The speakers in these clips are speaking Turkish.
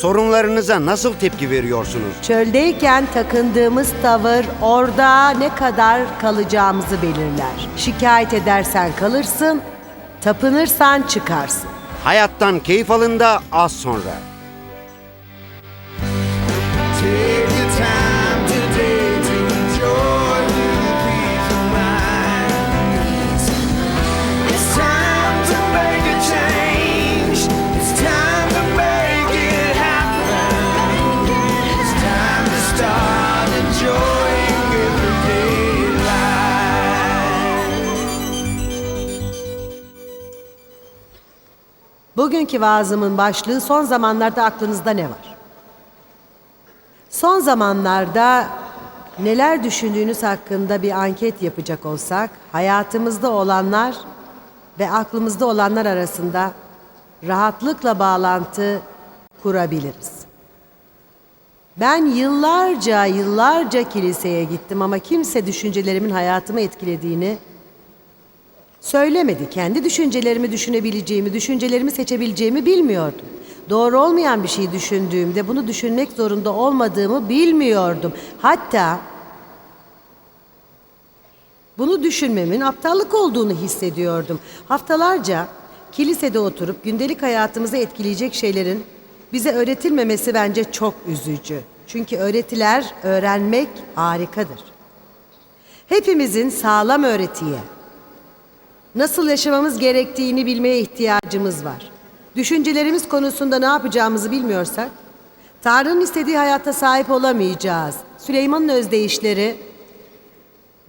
Sorunlarınıza nasıl tepki veriyorsunuz? Çöldeyken takındığımız tavır orada ne kadar kalacağımızı belirler. Şikayet edersen kalırsın, tapınırsan çıkarsın. Hayattan keyif alın da az sonra. Bugünkü vaazımın başlığı son zamanlarda aklınızda ne var? Son zamanlarda neler düşündüğünüz hakkında bir anket yapacak olsak, hayatımızda olanlar ve aklımızda olanlar arasında rahatlıkla bağlantı kurabiliriz. Ben yıllarca yıllarca kiliseye gittim ama kimse düşüncelerimin hayatımı etkilediğini Söylemedi. Kendi düşüncelerimi düşünebileceğimi, düşüncelerimi seçebileceğimi bilmiyordum. Doğru olmayan bir şey düşündüğümde bunu düşünmek zorunda olmadığımı bilmiyordum. Hatta bunu düşünmemin aptallık olduğunu hissediyordum. Haftalarca kilisede oturup gündelik hayatımızı etkileyecek şeylerin bize öğretilmemesi bence çok üzücü. Çünkü öğretiler öğrenmek harikadır. Hepimizin sağlam öğretiye, nasıl yaşamamız gerektiğini bilmeye ihtiyacımız var. Düşüncelerimiz konusunda ne yapacağımızı bilmiyorsak, Tanrı'nın istediği hayata sahip olamayacağız. Süleyman'ın özdeyişleri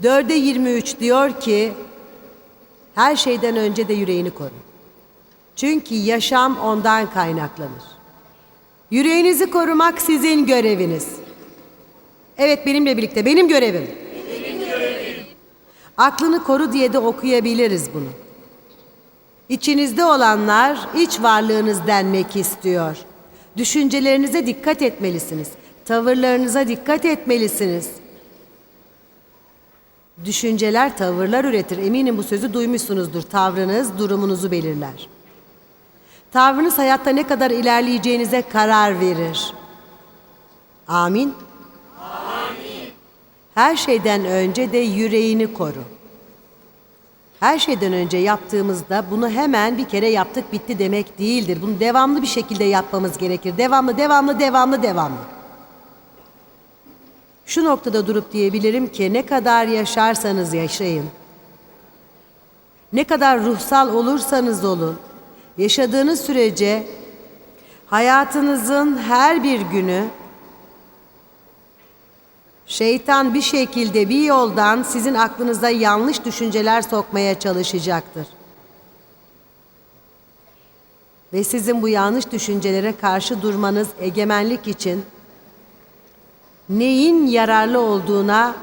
4'e 23 diyor ki, her şeyden önce de yüreğini koru. Çünkü yaşam ondan kaynaklanır. Yüreğinizi korumak sizin göreviniz. Evet benimle birlikte benim görevim. Aklını koru diye de okuyabiliriz bunu. İçinizde olanlar iç varlığınız denmek istiyor. Düşüncelerinize dikkat etmelisiniz. Tavırlarınıza dikkat etmelisiniz. Düşünceler tavırlar üretir. Eminim bu sözü duymuşsunuzdur. Tavrınız durumunuzu belirler. Tavrınız hayatta ne kadar ilerleyeceğinize karar verir. Amin. Her şeyden önce de yüreğini koru. Her şeyden önce yaptığımızda bunu hemen bir kere yaptık bitti demek değildir. Bunu devamlı bir şekilde yapmamız gerekir. Devamlı, devamlı, devamlı, devamlı. Şu noktada durup diyebilirim ki ne kadar yaşarsanız yaşayın. Ne kadar ruhsal olursanız olun. Yaşadığınız sürece hayatınızın her bir günü Şeytan bir şekilde bir yoldan sizin aklınıza yanlış düşünceler sokmaya çalışacaktır. Ve sizin bu yanlış düşüncelere karşı durmanız egemenlik için neyin yararlı olduğuna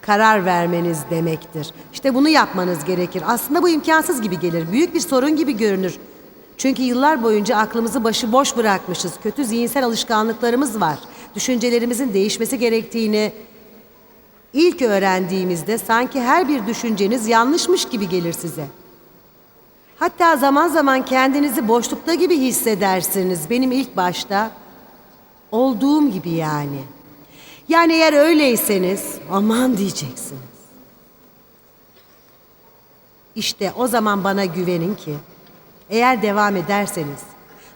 karar vermeniz demektir. İşte bunu yapmanız gerekir. Aslında bu imkansız gibi gelir. Büyük bir sorun gibi görünür. Çünkü yıllar boyunca aklımızı başıboş bırakmışız. Kötü zihinsel alışkanlıklarımız var. Düşüncelerimizin değişmesi gerektiğini ilk öğrendiğimizde sanki her bir düşünceniz yanlışmış gibi gelir size. Hatta zaman zaman kendinizi boşlukta gibi hissedersiniz. Benim ilk başta olduğum gibi yani. Yani eğer öyleyseniz aman diyeceksiniz. İşte o zaman bana güvenin ki eğer devam ederseniz,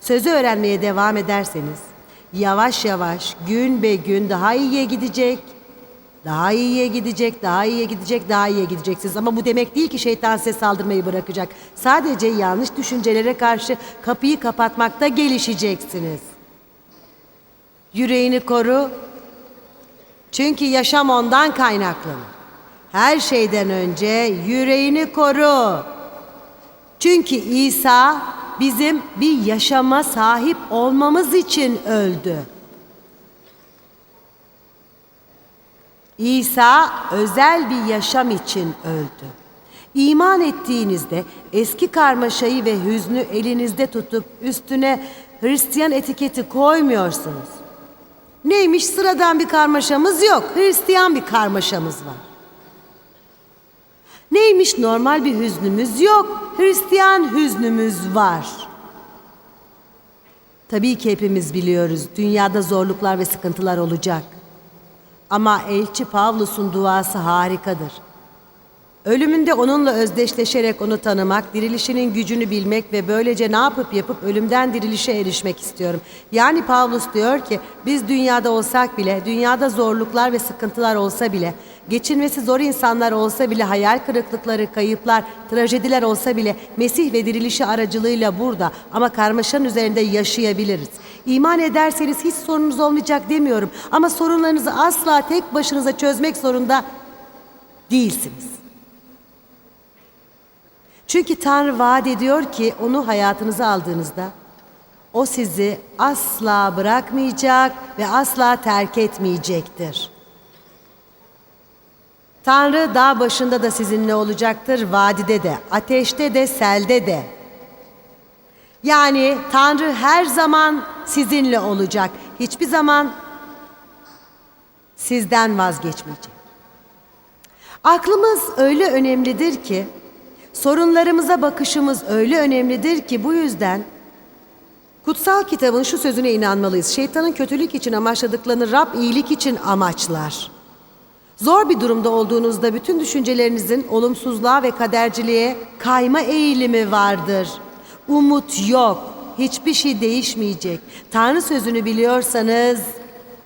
sözü öğrenmeye devam ederseniz yavaş yavaş gün be gün daha iyiye gidecek, daha iyiye gidecek, daha iyiye gidecek, daha iyiye gideceksiniz. Ama bu demek değil ki şeytan size saldırmayı bırakacak. Sadece yanlış düşüncelere karşı kapıyı kapatmakta gelişeceksiniz. Yüreğini koru. Çünkü yaşam ondan kaynaklanır. Her şeyden önce yüreğini koru. Çünkü İsa bizim bir yaşama sahip olmamız için öldü. İsa özel bir yaşam için öldü. İman ettiğinizde eski karmaşayı ve hüznü elinizde tutup üstüne Hristiyan etiketi koymuyorsunuz. Neymiş sıradan bir karmaşamız yok. Hristiyan bir karmaşamız var. Neymiş normal bir hüznümüz yok. Hristiyan hüznümüz var. Tabii ki hepimiz biliyoruz. Dünyada zorluklar ve sıkıntılar olacak. Ama elçi Pavlus'un duası harikadır. Ölümünde onunla özdeşleşerek onu tanımak, dirilişinin gücünü bilmek ve böylece ne yapıp yapıp ölümden dirilişe erişmek istiyorum. Yani Pavlus diyor ki biz dünyada olsak bile, dünyada zorluklar ve sıkıntılar olsa bile, geçinmesi zor insanlar olsa bile, hayal kırıklıkları, kayıplar, trajediler olsa bile Mesih ve dirilişi aracılığıyla burada ama karmaşanın üzerinde yaşayabiliriz. İman ederseniz hiç sorununuz olmayacak demiyorum ama sorunlarınızı asla tek başınıza çözmek zorunda değilsiniz. Çünkü Tanrı vaat ediyor ki onu hayatınıza aldığınızda o sizi asla bırakmayacak ve asla terk etmeyecektir. Tanrı dağ başında da sizinle olacaktır, vadide de, ateşte de, selde de. Yani Tanrı her zaman sizinle olacak. Hiçbir zaman sizden vazgeçmeyecek. Aklımız öyle önemlidir ki, sorunlarımıza bakışımız öyle önemlidir ki bu yüzden kutsal kitabın şu sözüne inanmalıyız. Şeytanın kötülük için amaçladıklarını Rab iyilik için amaçlar. Zor bir durumda olduğunuzda bütün düşüncelerinizin olumsuzluğa ve kaderciliğe kayma eğilimi vardır. Umut yok. Hiçbir şey değişmeyecek. Tanrı sözünü biliyorsanız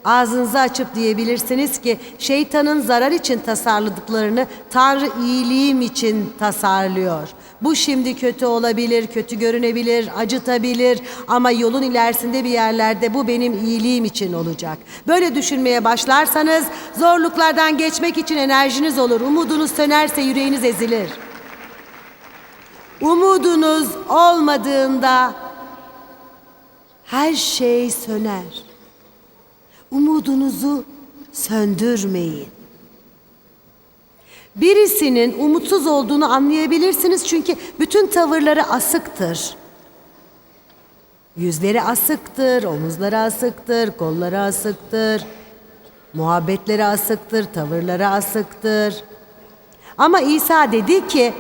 ağzınızı açıp diyebilirsiniz ki şeytanın zarar için tasarladıklarını Tanrı iyiliğim için tasarlıyor. Bu şimdi kötü olabilir, kötü görünebilir, acıtabilir ama yolun ilerisinde bir yerlerde bu benim iyiliğim için olacak. Böyle düşünmeye başlarsanız zorluklardan geçmek için enerjiniz olur. Umudunuz sönerse yüreğiniz ezilir. Umudunuz olmadığında her şey söner. Umudunuzu söndürmeyin. Birisinin umutsuz olduğunu anlayabilirsiniz çünkü bütün tavırları asıktır. Yüzleri asıktır, omuzları asıktır, kolları asıktır, muhabbetleri asıktır, tavırları asıktır. Ama İsa dedi ki,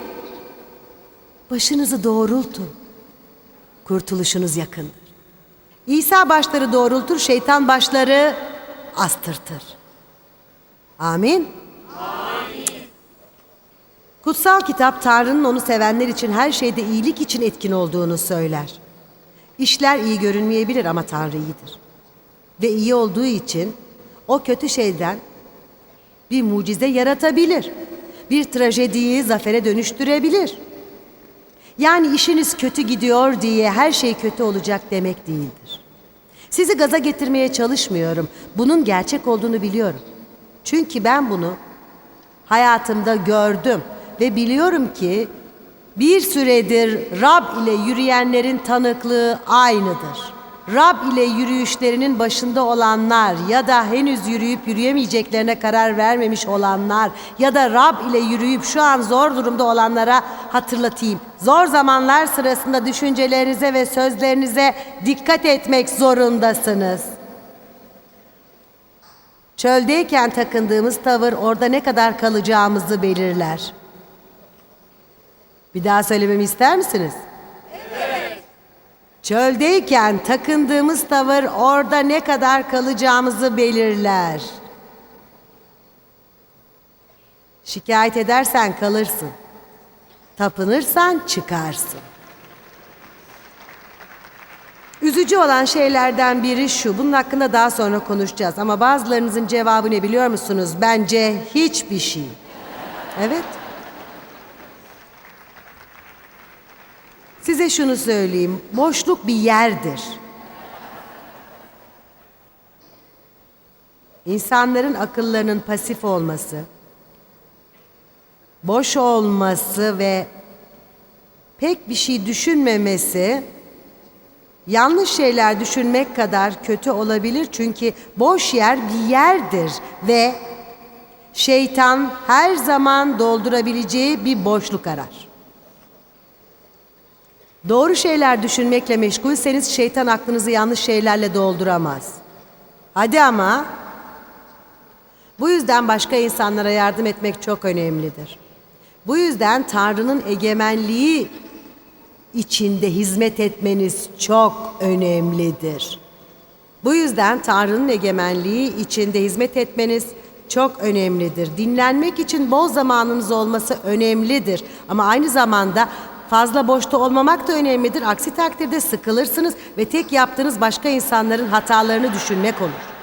başınızı doğrultun, kurtuluşunuz yakındır. İsa başları doğrultur, şeytan başları astırtır. Amin. Kutsal kitap Tanrı'nın onu sevenler için her şeyde iyilik için etkin olduğunu söyler. İşler iyi görünmeyebilir ama Tanrı iyidir. Ve iyi olduğu için o kötü şeyden bir mucize yaratabilir. Bir trajediyi zafere dönüştürebilir. Yani işiniz kötü gidiyor diye her şey kötü olacak demek değildir. Sizi gaza getirmeye çalışmıyorum. Bunun gerçek olduğunu biliyorum. Çünkü ben bunu hayatımda gördüm ve biliyorum ki bir süredir Rab ile yürüyenlerin tanıklığı aynıdır. Rab ile yürüyüşlerinin başında olanlar ya da henüz yürüyüp yürüyemeyeceklerine karar vermemiş olanlar ya da Rab ile yürüyüp şu an zor durumda olanlara hatırlatayım. Zor zamanlar sırasında düşüncelerinize ve sözlerinize dikkat etmek zorundasınız. Çöldeyken takındığımız tavır orada ne kadar kalacağımızı belirler. Bir daha söylememi ister misiniz? Çöldeyken takındığımız tavır orada ne kadar kalacağımızı belirler. Şikayet edersen kalırsın. Tapınırsan çıkarsın. Üzücü olan şeylerden biri şu. Bunun hakkında daha sonra konuşacağız. Ama bazılarınızın cevabı ne biliyor musunuz? Bence hiçbir şey. Evet. Size şunu söyleyeyim. Boşluk bir yerdir. İnsanların akıllarının pasif olması, boş olması ve pek bir şey düşünmemesi yanlış şeyler düşünmek kadar kötü olabilir çünkü boş yer bir yerdir ve şeytan her zaman doldurabileceği bir boşluk arar. Doğru şeyler düşünmekle meşgulseniz şeytan aklınızı yanlış şeylerle dolduramaz. Hadi ama bu yüzden başka insanlara yardım etmek çok önemlidir. Bu yüzden Tanrı'nın egemenliği içinde hizmet etmeniz çok önemlidir. Bu yüzden Tanrı'nın egemenliği içinde hizmet etmeniz çok önemlidir. Dinlenmek için bol zamanınız olması önemlidir. Ama aynı zamanda fazla boşta olmamak da önemlidir. Aksi takdirde sıkılırsınız ve tek yaptığınız başka insanların hatalarını düşünmek olur.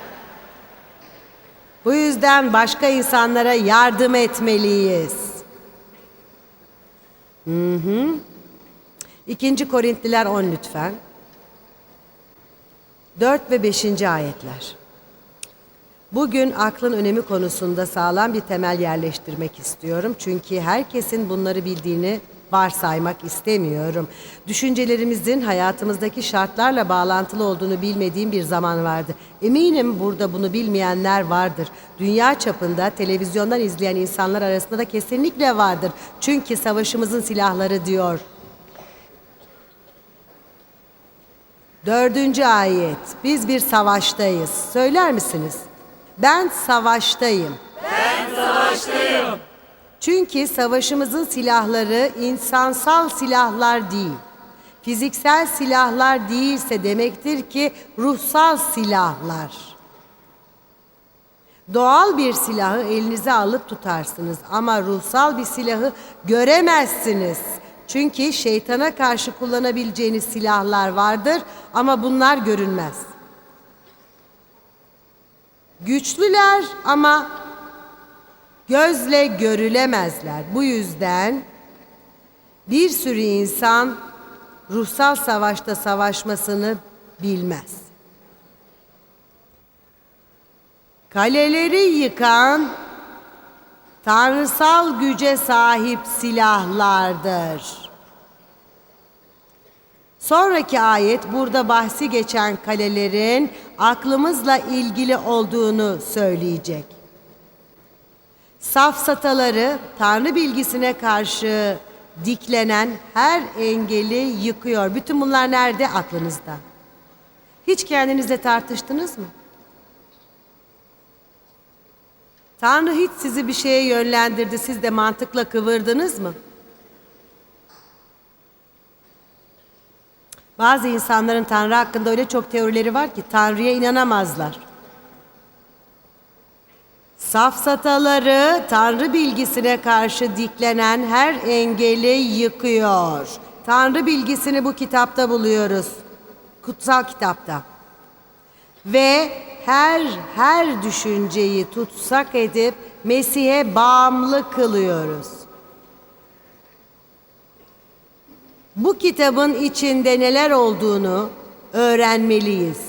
Bu yüzden başka insanlara yardım etmeliyiz. Hı hı. İkinci Korintliler 10 lütfen. 4 ve 5. ayetler. Bugün aklın önemi konusunda sağlam bir temel yerleştirmek istiyorum. Çünkü herkesin bunları bildiğini varsaymak istemiyorum. Düşüncelerimizin hayatımızdaki şartlarla bağlantılı olduğunu bilmediğim bir zaman vardı. Eminim burada bunu bilmeyenler vardır. Dünya çapında televizyondan izleyen insanlar arasında da kesinlikle vardır. Çünkü savaşımızın silahları diyor. Dördüncü ayet. Biz bir savaştayız. Söyler misiniz? Ben savaştayım. Ben savaştayım. Çünkü savaşımızın silahları insansal silahlar değil. Fiziksel silahlar değilse demektir ki ruhsal silahlar. Doğal bir silahı elinize alıp tutarsınız ama ruhsal bir silahı göremezsiniz. Çünkü şeytana karşı kullanabileceğiniz silahlar vardır ama bunlar görünmez. Güçlüler ama gözle görülemezler. Bu yüzden bir sürü insan ruhsal savaşta savaşmasını bilmez. Kaleleri yıkan tanrısal güce sahip silahlardır. Sonraki ayet burada bahsi geçen kalelerin aklımızla ilgili olduğunu söyleyecek. Safsataları Tanrı bilgisine karşı diklenen her engeli yıkıyor. Bütün bunlar nerede? Aklınızda. Hiç kendinizle tartıştınız mı? Tanrı hiç sizi bir şeye yönlendirdi, siz de mantıkla kıvırdınız mı? Bazı insanların Tanrı hakkında öyle çok teorileri var ki Tanrı'ya inanamazlar. Safsataları Tanrı bilgisine karşı diklenen her engeli yıkıyor. Tanrı bilgisini bu kitapta buluyoruz. Kutsal kitapta. Ve her her düşünceyi tutsak edip Mesih'e bağımlı kılıyoruz. Bu kitabın içinde neler olduğunu öğrenmeliyiz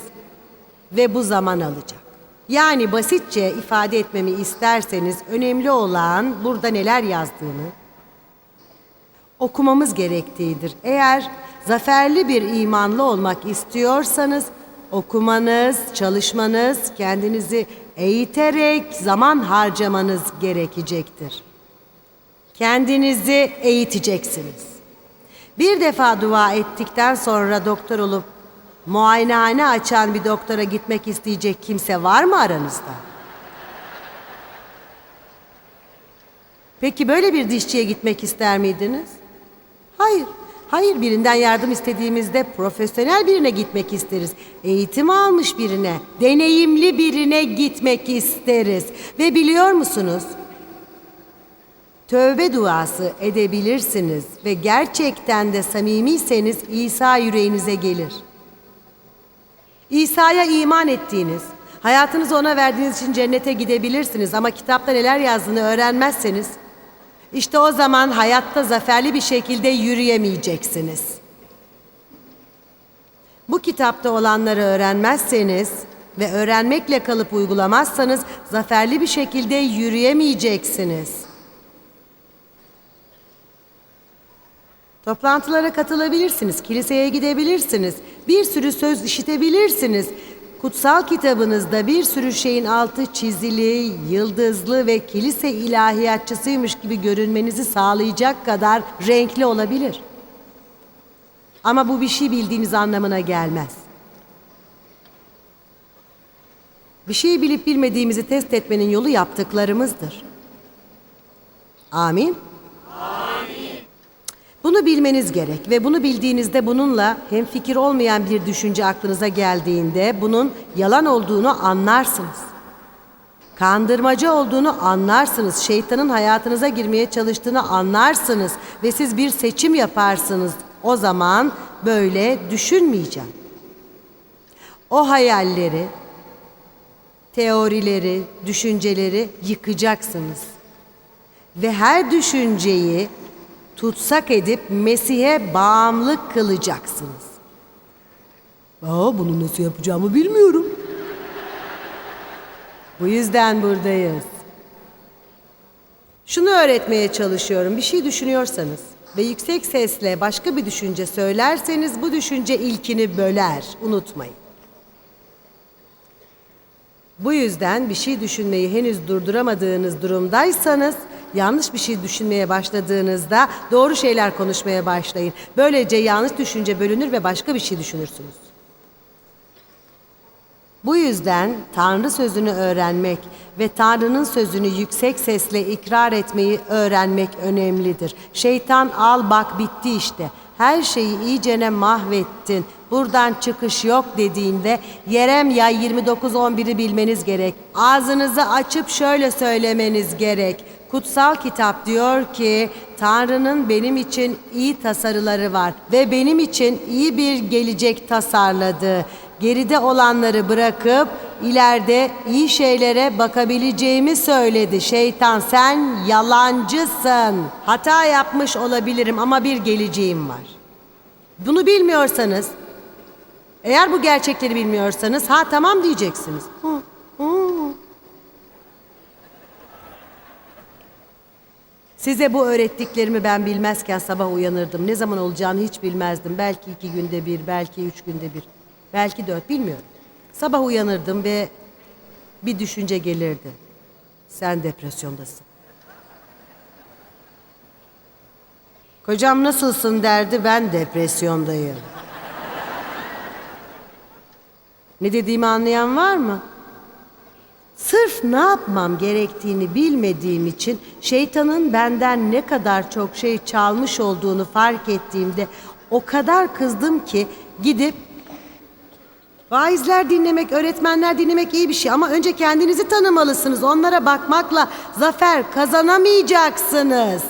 ve bu zaman alacak. Yani basitçe ifade etmemi isterseniz önemli olan burada neler yazdığını okumamız gerektiğidir. Eğer zaferli bir imanlı olmak istiyorsanız okumanız, çalışmanız, kendinizi eğiterek zaman harcamanız gerekecektir. Kendinizi eğiteceksiniz. Bir defa dua ettikten sonra doktor olup muayenehane açan bir doktora gitmek isteyecek kimse var mı aranızda? Peki böyle bir dişçiye gitmek ister miydiniz? Hayır. Hayır birinden yardım istediğimizde profesyonel birine gitmek isteriz. Eğitim almış birine, deneyimli birine gitmek isteriz. Ve biliyor musunuz? Tövbe duası edebilirsiniz ve gerçekten de samimiyseniz İsa yüreğinize gelir. İsa'ya iman ettiğiniz, hayatınızı ona verdiğiniz için cennete gidebilirsiniz ama kitapta neler yazdığını öğrenmezseniz işte o zaman hayatta zaferli bir şekilde yürüyemeyeceksiniz. Bu kitapta olanları öğrenmezseniz ve öğrenmekle kalıp uygulamazsanız zaferli bir şekilde yürüyemeyeceksiniz. Toplantılara katılabilirsiniz, kiliseye gidebilirsiniz, bir sürü söz işitebilirsiniz. Kutsal kitabınızda bir sürü şeyin altı çizili, yıldızlı ve kilise ilahiyatçısıymış gibi görünmenizi sağlayacak kadar renkli olabilir. Ama bu bir şey bildiğiniz anlamına gelmez. Bir şey bilip bilmediğimizi test etmenin yolu yaptıklarımızdır. Amin. Bunu Bunu bilmeniz gerek ve bunu bildiğinizde bununla hem fikir olmayan bir düşünce aklınıza geldiğinde bunun yalan olduğunu anlarsınız. Kandırmacı olduğunu anlarsınız. Şeytanın hayatınıza girmeye çalıştığını anlarsınız ve siz bir seçim yaparsınız. O zaman böyle düşünmeyeceğim. O hayalleri, teorileri, düşünceleri yıkacaksınız. Ve her düşünceyi tutsak edip Mesih'e bağımlı kılacaksınız. Aa, bunu nasıl yapacağımı bilmiyorum. Bu yüzden buradayız. Şunu öğretmeye çalışıyorum. Bir şey düşünüyorsanız ve yüksek sesle başka bir düşünce söylerseniz bu düşünce ilkini böler. Unutmayın. Bu yüzden bir şey düşünmeyi henüz durduramadığınız durumdaysanız yanlış bir şey düşünmeye başladığınızda doğru şeyler konuşmaya başlayın. Böylece yanlış düşünce bölünür ve başka bir şey düşünürsünüz. Bu yüzden Tanrı sözünü öğrenmek ve Tanrı'nın sözünü yüksek sesle ikrar etmeyi öğrenmek önemlidir. Şeytan al bak bitti işte. Her şeyi iyicene mahvettin. Buradan çıkış yok dediğinde Yeremya 29.11'i bilmeniz gerek. Ağzınızı açıp şöyle söylemeniz gerek. Kutsal kitap diyor ki Tanrı'nın benim için iyi tasarıları var ve benim için iyi bir gelecek tasarladı. Geride olanları bırakıp ileride iyi şeylere bakabileceğimi söyledi. Şeytan sen yalancısın. Hata yapmış olabilirim ama bir geleceğim var. Bunu bilmiyorsanız, eğer bu gerçekleri bilmiyorsanız ha tamam diyeceksiniz. Hı. Size bu öğrettiklerimi ben bilmezken sabah uyanırdım. Ne zaman olacağını hiç bilmezdim. Belki iki günde bir, belki üç günde bir, belki dört bilmiyorum. Sabah uyanırdım ve bir düşünce gelirdi. Sen depresyondasın. Kocam nasılsın derdi, ben depresyondayım. Ne dediğimi anlayan var mı? Sırf ne yapmam gerektiğini bilmediğim için şeytanın benden ne kadar çok şey çalmış olduğunu fark ettiğimde o kadar kızdım ki gidip Vaizler dinlemek, öğretmenler dinlemek iyi bir şey ama önce kendinizi tanımalısınız. Onlara bakmakla zafer kazanamayacaksınız.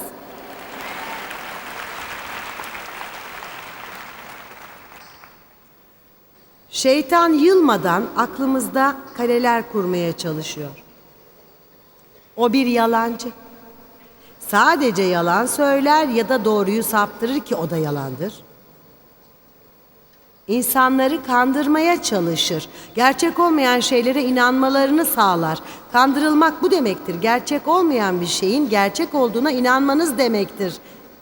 Şeytan yılmadan aklımızda kaleler kurmaya çalışıyor. O bir yalancı. Sadece yalan söyler ya da doğruyu saptırır ki o da yalandır. İnsanları kandırmaya çalışır. Gerçek olmayan şeylere inanmalarını sağlar. Kandırılmak bu demektir. Gerçek olmayan bir şeyin gerçek olduğuna inanmanız demektir.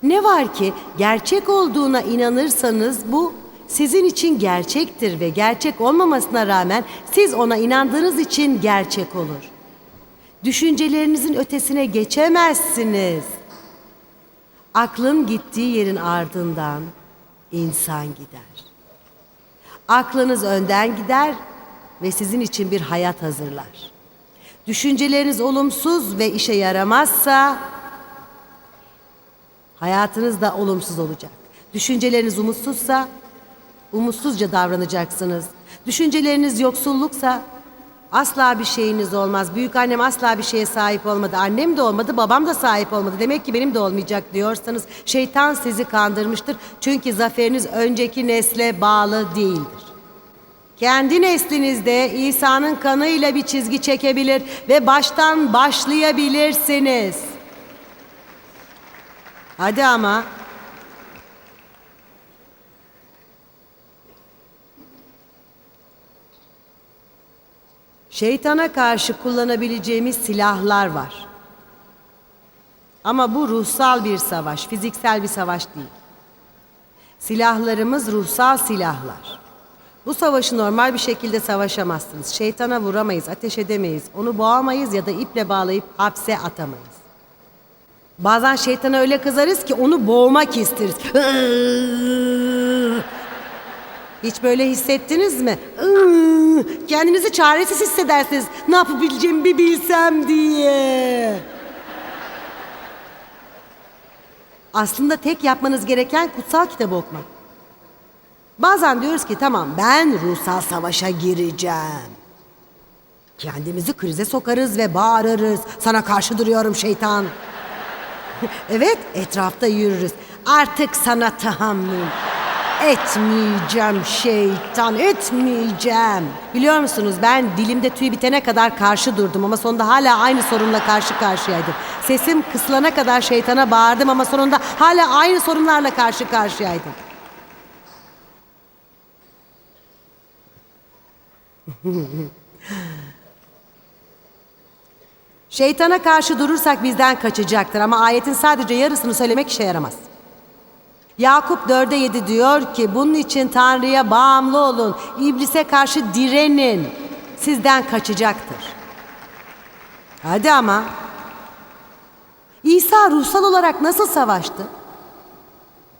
Ne var ki gerçek olduğuna inanırsanız bu sizin için gerçektir ve gerçek olmamasına rağmen siz ona inandığınız için gerçek olur. Düşüncelerinizin ötesine geçemezsiniz. Aklın gittiği yerin ardından insan gider. Aklınız önden gider ve sizin için bir hayat hazırlar. Düşünceleriniz olumsuz ve işe yaramazsa hayatınız da olumsuz olacak. Düşünceleriniz umutsuzsa umutsuzca davranacaksınız. Düşünceleriniz yoksulluksa asla bir şeyiniz olmaz. Büyük annem asla bir şeye sahip olmadı. Annem de olmadı, babam da sahip olmadı. Demek ki benim de olmayacak diyorsanız şeytan sizi kandırmıştır. Çünkü zaferiniz önceki nesle bağlı değildir. Kendi neslinizde İsa'nın kanıyla bir çizgi çekebilir ve baştan başlayabilirsiniz. Hadi ama Şeytana karşı kullanabileceğimiz silahlar var. Ama bu ruhsal bir savaş, fiziksel bir savaş değil. Silahlarımız ruhsal silahlar. Bu savaşı normal bir şekilde savaşamazsınız. Şeytana vuramayız, ateş edemeyiz, onu boğamayız ya da iple bağlayıp hapse atamayız. Bazen şeytana öyle kızarız ki onu boğmak isteriz. Hiç böyle hissettiniz mi? Kendinizi çaresiz hissedersiniz. Ne yapabileceğimi bir bilsem diye. Aslında tek yapmanız gereken kutsal kitabı okumak. Bazen diyoruz ki tamam ben ruhsal savaşa gireceğim. Kendimizi krize sokarız ve bağırırız. Sana karşı duruyorum şeytan. evet etrafta yürürüz. Artık sana tahammül etmeyeceğim şeytan etmeyeceğim. Biliyor musunuz ben dilimde tüy bitene kadar karşı durdum ama sonunda hala aynı sorunla karşı karşıyaydım. Sesim kısılana kadar şeytana bağırdım ama sonunda hala aynı sorunlarla karşı karşıyaydım. Şeytana karşı durursak bizden kaçacaktır ama ayetin sadece yarısını söylemek işe yaramaz. Yakup 4'e 7 diyor ki bunun için Tanrı'ya bağımlı olun, iblise karşı direnin, sizden kaçacaktır. Hadi ama. İsa ruhsal olarak nasıl savaştı?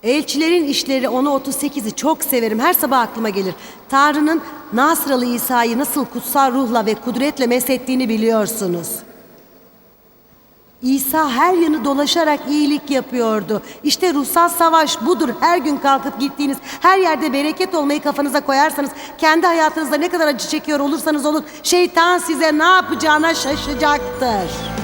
Elçilerin işleri onu 38'i çok severim. Her sabah aklıma gelir. Tanrı'nın Nasralı İsa'yı nasıl kutsal ruhla ve kudretle meshettiğini biliyorsunuz. İsa her yanı dolaşarak iyilik yapıyordu. İşte ruhsal savaş budur. Her gün kalkıp gittiğiniz her yerde bereket olmayı kafanıza koyarsanız kendi hayatınızda ne kadar acı çekiyor olursanız olun şeytan size ne yapacağına şaşacaktır.